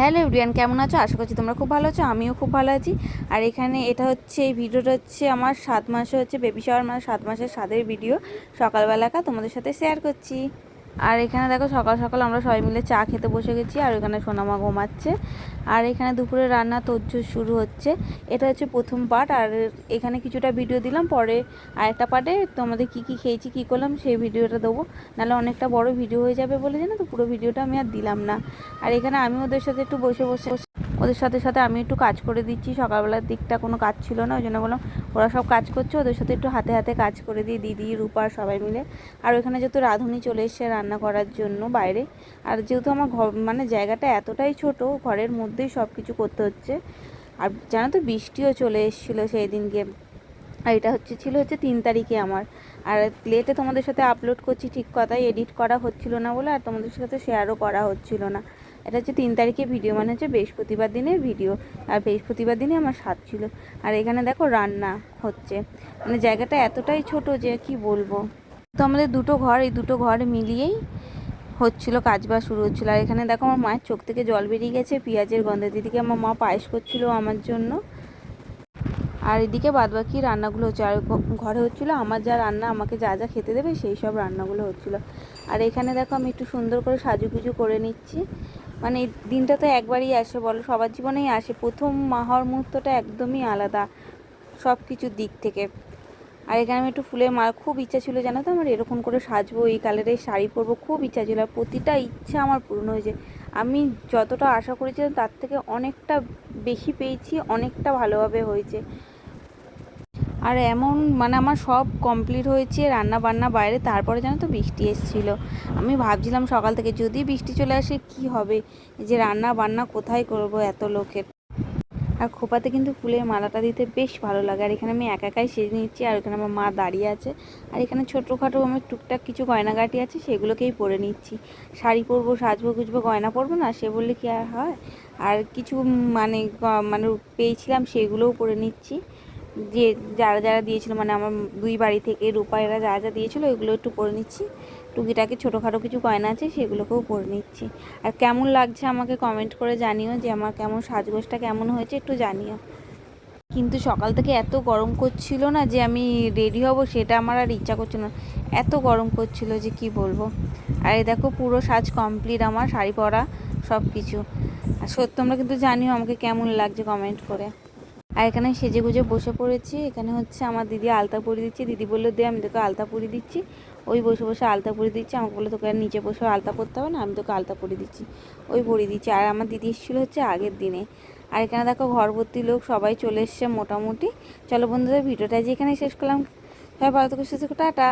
Hello Riyan, কেমন আছো? আশা করছি তোমরা খুব ভালো আছো, আমিও খুব ভালো আছি। আর এখানে এটা হচ্ছে, এই ভিডিওটা হচ্ছে আমার সাত মাসে হচ্ছে বেবি শাওয়ার মানে সাত মাসের সাদের ভিডিও সকালবেলাকা তোমাদের সাথে শেয়ার করছি। আর এখানে দেখো সকাল সকাল আমরা সবাই মিলে চা খেতে বসে গেছি, আর ওখানে সোনামা ঘুমাচ্ছে। আর এখানে দুপুরে রান্না তোজ্জোর শুরু হচ্ছে। এটা হচ্ছে প্রথম পার্ট আর এখানে কিছুটা ভিডিও দিলাম, পরে আরেকটা পার্টে তোমাদের কি কি খেয়েছি, কি করলাম, সেই ভিডিওটা দেবো। নাহলে অনেকটা বড় ভিডিও হয়ে যাবে বলে জানো তো, পুরো ভিডিওটা আমি আর দিলাম না। আর এখানে আমি ওদের সাথে একটু বসে বসে ওদের সাথে সাথে আমি একটু কাজ করে দিচ্ছি। সকালবেলার দিকটা কোনো কাজ ছিল না, ওই জন্য বললাম ওরা সব কাজ করছে, ওদের সাথে একটু হাতে হাতে কাজ করে দিই, দিদি, রূপা সবাই মিলে। আর ওখানে যেহেতু রাঁধুনি চলে এসছে রান্না করার জন্য বাইরে। আর যেহেতু আমার ঘর মানে জায়গাটা এতটাই ছোট, ঘরের মধ্যেই সব কিছু করতে হচ্ছে। আর জানো তো বৃষ্টিও চলে এসেছিল সেই দিনকে আর এটা হচ্ছে, ছিল হচ্ছে তিন তারিখে আমার। আর প্লেটে তোমাদের সাথে আপলোড করছি ঠিক কথাই এডিট করা হচ্ছিল না বলে, আর তোমাদের সাথে শেয়ারও করা হচ্ছিল না। এটা হচ্ছে তিন তারিখে ভিডিও মানে হচ্ছে বৃহস্পতিবার দিনের ভিডিও আর বৃহস্পতিবার দিনে আমার স্বাদ ছিল। আর এখানে দেখো রান্না হচ্ছে। মানে জায়গাটা এতটাই ছোট যে কি বলব। তো আমাদের দুটো ঘর, এই দুটো ঘর মিলিয়েই হচ্ছিল কাজ বাজ শুরু হচ্ছিল। আর এখানে দেখো আমার মায়ের চোখ থেকে জল বেরিয়ে গেছে, পেঁয়াজের গন্ধ। দিদিকে আমার মা পায়েস করছিল আমার জন্য। আর এদিকে বাদবাকি রান্নাগুলো হচ্ছে, আর ঘরে হচ্ছিল আমার যা রান্না, আমাকে যা যা খেতে দেবে সেই সব রান্নাগুলো হচ্ছিল। আর এখানে দেখো আমি একটু সুন্দর করে সাজুগুজু করে নিচ্ছি। মানে দিনটা তো একবারই আসে বলো, সবার জীবনেই আসে। প্রথম মা হওয়ার মুহূর্তটা একদমই আলাদা সব কিছুর দিক থেকে। আর এখানে আমি একটু ফুলের মাল, খুব ইচ্ছা ছিল জানো তো আমার এরকম করে সাজবো, এই কালারের শাড়ি পরবো, খুব ইচ্ছা ছিল। আর প্রতিটা ইচ্ছা আমার পূর্ণ হয়েছে। আমি যতটা আশা করেছিলাম তার থেকে অনেকটা বেশি পেয়েছি, অনেকটা ভালোভাবে হয়েছে। আর এমন মানে আমার সব কমপ্লিট হয়েছে রান্না বান্না বাইরে, তারপরে জানো তো বৃষ্টি এসেছিল। আমি ভাবছিলাম সকাল থেকে, যদি বৃষ্টি চলে আসে কি হবে? যে রান্না বান্না কোথায় করব এত লোকের? আর খোপাতে কিন্তু ফুলের মালাটা দিতে বেশ ভালো লাগে। আর এখানে আমি একা একাই সেজে নিচ্ছি, আর এখানে আমার মা দাঁড়িয়ে আছে। আর এখানে ছোটোখাটো আমার টুকটাক কিছু গয়নাগাটি আছে, সেগুলোকেই পরে নিচ্ছি। শাড়ি পরবো, সাজবো, গুজবো, গয়না পরবো না, সে বললে কি আর হয়? আর কিছু মানে মানে পেয়েছিলাম, সেগুলোও পরে নিচ্ছি। যে যারা যারা দিয়েছিল মানে আমার দুই বাড়ি থেকে রূপা এরা যা যা দিয়েছিলো, ওইগুলো একটু পরে নিচ্ছি। টুকিটাকি ছোটোখাটো কিছু গয়না আছে, সেগুলোকেও পরে নিচ্ছি। আর কেমন লাগছে আমাকে কমেন্ট করে জানিও যে আমার কেমন সাজগোজটা কেমন হয়েছে, একটু জানিও। কিন্তু সকাল থেকে এত গরম করছিল না যে আমি রেডি হব, সেটা আমার আর ইচ্ছা করছিল না। এত গরম করছিল যে কি বলব। আর এই দেখো, পুরো সাজ কমপ্লিট আমার, শাড়ি পরা সব কিছু আর সত্যি, তোমরা কিন্তু জানিও আমাকে কেমন লাগছে কমেন্ট করে। আর এখানে সেজে গুজে বসে পড়েছি। এখানে হচ্ছে আমার দিদি আলতা পরিয়ে দিচ্ছে। দিদি বলল, দে, আমি তোকে আলতা পরিয়ে দিচ্ছি। ওই বসে বসে আলতা পরিয়ে দিচ্ছি। আমাকে বলল, তোকে আর নিচে বসে আলতা পরতে হবে না, আমি তোকে আলতা পরিয়ে দিচ্ছি। ওই পরিয়ে দিচ্ছি। আর আমার দিদি এসেছিল হচ্ছে আগের দিনে। আর এখানে দেখো ঘর ভর্তি লোক সবাই চলে এসছে মোটামুটি। চলো বন্ধুদের ভিডিওটা যে এখানে শেষ করলাম। হ্যাঁ ভালো তোকে সুস্থ টাটা।